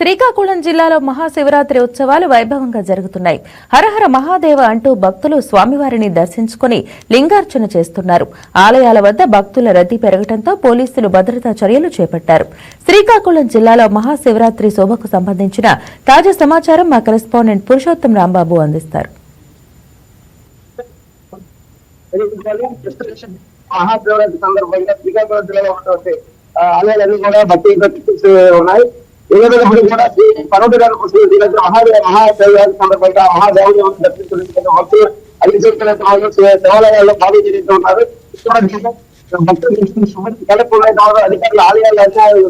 శ్రీకాకుళం జిల్లాలో మహాశివరాత్రి ఉత్సవాలు వైభవంగా జరుగుతున్నాయి. హరహర మహాదేవ అంటూ భక్తులు స్వామివారిని దర్శించుకుని లింగార్చన చేస్తున్నారు. ఆలయాల వద్ద భక్తుల రద్దీ పెరగడంతో పోలీసులు భద్రతా చర్యలు చేపట్టారు. శ్రీకాకుళం జిల్లాలో మహాశివరాత్రి శోభకు సంబంధించిన తాజా సమాచారం మా కరెస్పాండెంట్ పురుషోత్తం రాంబాబు అందిస్తారు. మహాశివరాత్రి సందర్భంగా శ్రీకాకుళం జిల్లాలో ఉన్నటువంటి ఆలయాలన్నీ కూడా భక్తి ఉన్నాయి. ఏదైనప్పుడు కూడా శ్రీ పర్వతగారి పుస్తకం మహాదేవ మహాశివరాత్రి సందర్భంగా మహాదేవుని దర్శించుకునే భక్తులు అన్ని చోట్ల దేవాలయాల్లో పాలు జరుగుతూ ఉన్నారు. భక్తులు కలెక్టర్ అధికారులు ఆలయాలు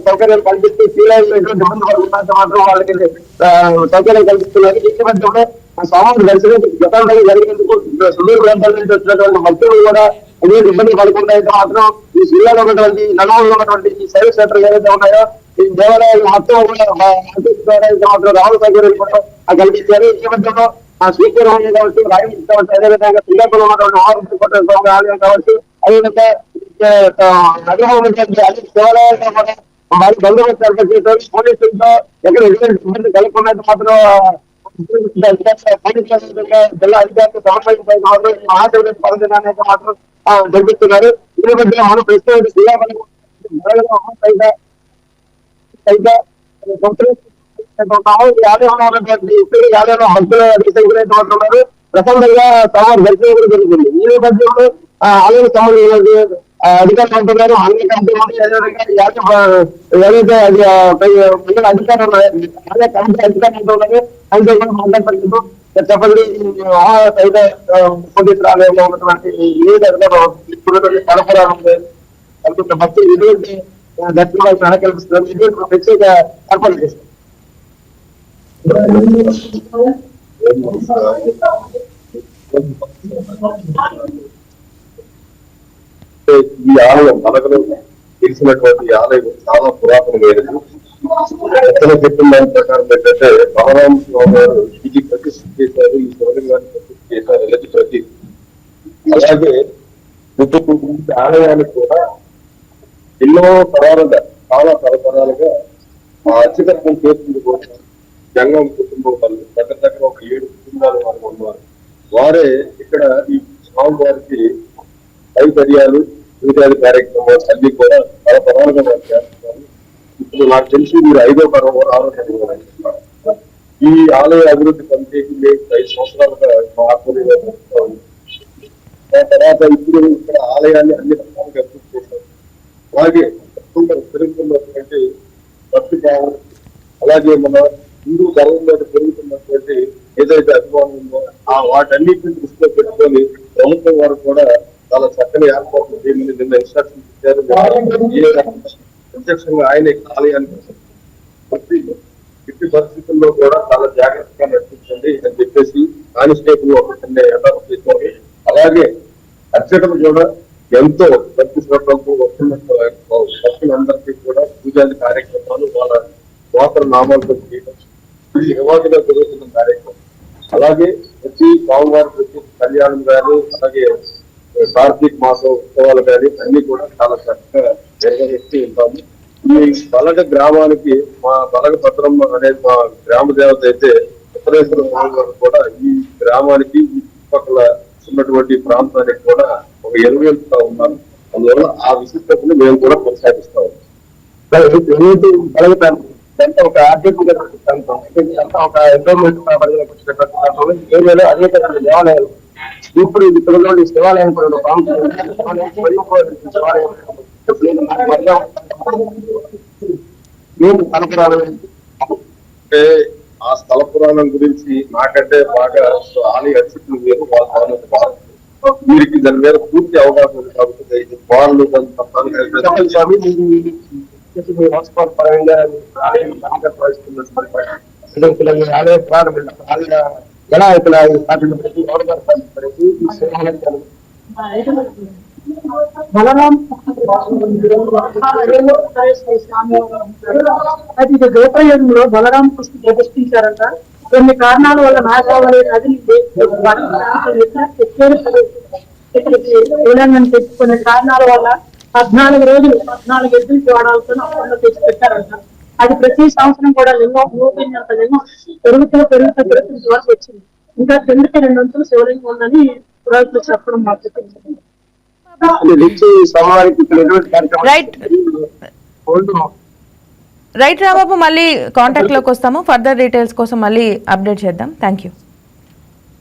సౌకర్యాలు కల్పిస్తూ శ్రీలైన్లో ఎటువంటి ఇబ్బంది పడుతున్నంత మాత్రం వాళ్ళకి ఆ, సౌకర్యం కల్పిస్తున్నారు. ఈ మధ్య కూడా స్వామి దర్శనం గతంలో జరిగేందుకు సుదూర ప్రాంతాల నుంచి వచ్చినటువంటి భక్తులు కూడా అనేక ఇబ్బంది పడకుండా మాత్రం ఈ జిల్లాలో ఉన్నటువంటి నలుగురు ఉన్నటువంటి ఈ సర్వీస్ సెంటర్ ఏదైతే ఉన్నాయో ఈ దేవాలయాలు మొత్తం మాత్రం రాహుల్ సౌకర్యాలు కూడా కల్పించారు. ఈ నేపథ్యంలో ఆ స్పీకర్ ఆలయం కావచ్చు రాయల్ కావచ్చు అదేవిధంగా శ్రీకాకుళం ఉన్నటువంటి మహారాష్ట్ర స్వామి ఆలయం కావచ్చు అదేవిధంగా నగరంలో ఉన్నటువంటి అన్ని దేవాలయాలు కూడా వారి బంధువులు ఏర్పాటు చేశారు. పోలీసులతో ఎక్కడ ఎటువంటి ఇబ్బంది కలగకుండా మాత్రం జిల్లా అధికారులు సమన్వయం మాత్రం ఈ మహాశివరాత్రి పర్వదినాన్ని మాత్రం జరిపిస్తున్నారు. ఈ నేపథ్యంలో మనం ప్రస్తుతం శ్రీకాకుళం పైగా పైగా సంవత్సరం ఉన్నాము. ఈ ఈ నేపథ్యంలో ఆలయ ఆలయం అధికారులు ఉంటున్నారు అన్ని కంపెనీలు అదేవిధంగా ఈ ఆలయం, ఏదైతే అది ఆ, పై- మండల అధికారులు ఉన్నాయో, ఆలయ కమిటీ అధికారులు ఉంటున్నారు అయితే కూడా మాట్లాడుతున్నాం చెప్పండి అయితే పోలీసులు ఆలయంలో ఉన్నటువంటి ఏ దగ్గర ఇప్పుడున్నటువంటి సరఫరా ఉంది అనుకుంటే భక్తులు ఎటువంటి దర్శనాలకు వెనకల్పిస్తున్నారు ఇటువంటి ప్రత్యేక ఏర్పాట్లు చేస్తారు ఈ ఆలయం మనకు తెలిసినటువంటి ఆలయం చాలా పురాతనమైనది. ఎక్కడ చెప్పిన దాని ప్రకారం ఏంటంటే బలరామ స్వామి గారు ఇది ప్రతిష్ఠ చేశారు ఈ శివలింగాన్ని ప్రతిష్ఠ చేశారు అనేది ప్రతి. అలాగే చుట్టుపక్కల ఆలయానికి కూడా ఎన్నో తరాలుగా చాలా తరతరాలుగా ఆ అత్యకర్మం చేస్తుంది కూడా జంగం కుటుంబం వాళ్ళు దగ్గర దగ్గర ఒక ఏడు కుటుంబాలు వాళ్ళు ఉన్నారు. వారే ఇక్కడ ఈ స్వామివారికి వైపర్యాలు పూజాది కార్యక్రమం అన్ని కూడా చాలా పర్వాలుగా మనం చేస్తున్నారు ఇప్పుడు నాకు తెలిసి మీరు ఐదో పర్వం ఆరో తరం చేస్తున్నారు. ఈ ఆలయ అభివృద్ధి కమిటీకి మేము ఐదు సంవత్సరాలుగా మా ఆధ్వర్యంలో ఆ తర్వాత ఇప్పుడు ఇక్కడ ఆలయాన్ని అన్ని రకాలుగా అభివృద్ధి చేశారు. అలాగే పెరుగుతున్నటువంటి భక్తి భావం అలాగే మన హిందూ ధర్మం మీద పెరుగుతున్నటువంటి ఏదైతే అభిమానం ఉందో ఆ వాటన్నిటిని దృష్టిలో పెట్టుకొని ప్రభుత్వం వారు కూడా చాలా చక్కని ఏర్పాట్లు చేయమని నిన్న ఇన్స్ట్రక్షన్ ఇచ్చారు. ప్రత్యక్షంగా ఆయన ఆలయానికి ఇట్టి పరిస్థితుల్లో కూడా చాలా జాగ్రత్తగా నడిపించండి అని చెప్పేసి కానిస్టేబుల్ ఒక చిన్న ఏర్పాటు చేశారు. అలాగే అర్చకులు కూడా ఎంతో భక్తి శ్రద్ధలతో వస్తున్న భక్తులందరికీ కూడా పూజాది కార్యక్రమాలు వాళ్ళ గోత్ర నామాలతో చేయడం రివాజుగా జరుగుతున్న కార్యక్రమం. అలాగే ప్రతి స్వామివారి ప్రతి కళ్యాణం కానీ అలాగే కార్తీక్ మాసం ఉత్సవాలు కానీ అన్ని కూడా చాలా చక్కగా నిర్వహిస్తూ ఉంటాము. ఈ బలగ గ్రామానికి మా బలగ భద్రమ్మ అనే మా గ్రామ దేవత అయితే ఉత్తరేశ్వర స్వామి వారు కూడా ఈ గ్రామానికి ఈ చుట్టుపక్కల ఉన్నటువంటి ప్రాంతానికి కూడా ఒక ఎరువేలుతా ఉన్నాను అందువల్ల ఆ విశిష్టతను మేము కూడా కొనసాగిస్తాం అంటే ఒక ఆధ్యాత్మిక ప్రాంతం. ఒక ఎండోమెంట్ పరిధిలోకి వచ్చినటువంటి ప్రాంతంలో ఏరియాలో అనేక రకాల దేవాలయాలు ఇప్పుడు ఇక్కడ ఉన్న శివాలయం కూడా అంటే ఆ స్థల పురాణం గురించి నాకంటే బాగా ఆలయ అర్చకులు వేరు వాళ్ళ. వీరికి దాని మీద పూర్తి అవగాహన ఉంది కాబట్టి ఇది వాళ్ళు తప్పనిసరిగా ఆలయ ప్రారంభం ఆలయ ఎలా ఇక్కడ బలరాం అది ఇది గోపయుగంలో బలరాం కృష్ణ ప్రదర్శించారంట. కొన్ని కారణాల వల్ల నాగోవాలి నదిని కొన్ని కారణాల వల్ల పద్నాలుగు రోజులు పద్నాలుగు ఎద్దులు వాడాల్సిన తెచ్చి పెట్టారంట. అది ప్రతి సంవత్సరం కూడా లింగం మూపించేంత లింగం పెరుగుతూ పెరుగుతూ పెరుగుతూ వచ్చింది. ఇంకా కిందకి రెండు వంతులు శివలింగం ఉందని పురోహితులు చెప్పడం మాకు తెలిసింది. రైట్ రాబాబు మళ్ళీ కాంటాక్ట్లోకి వస్తాము. ఫర్దర్ డీటెయిల్స్ కోసం మళ్ళీ అప్డేట్ చేద్దాం. Thank you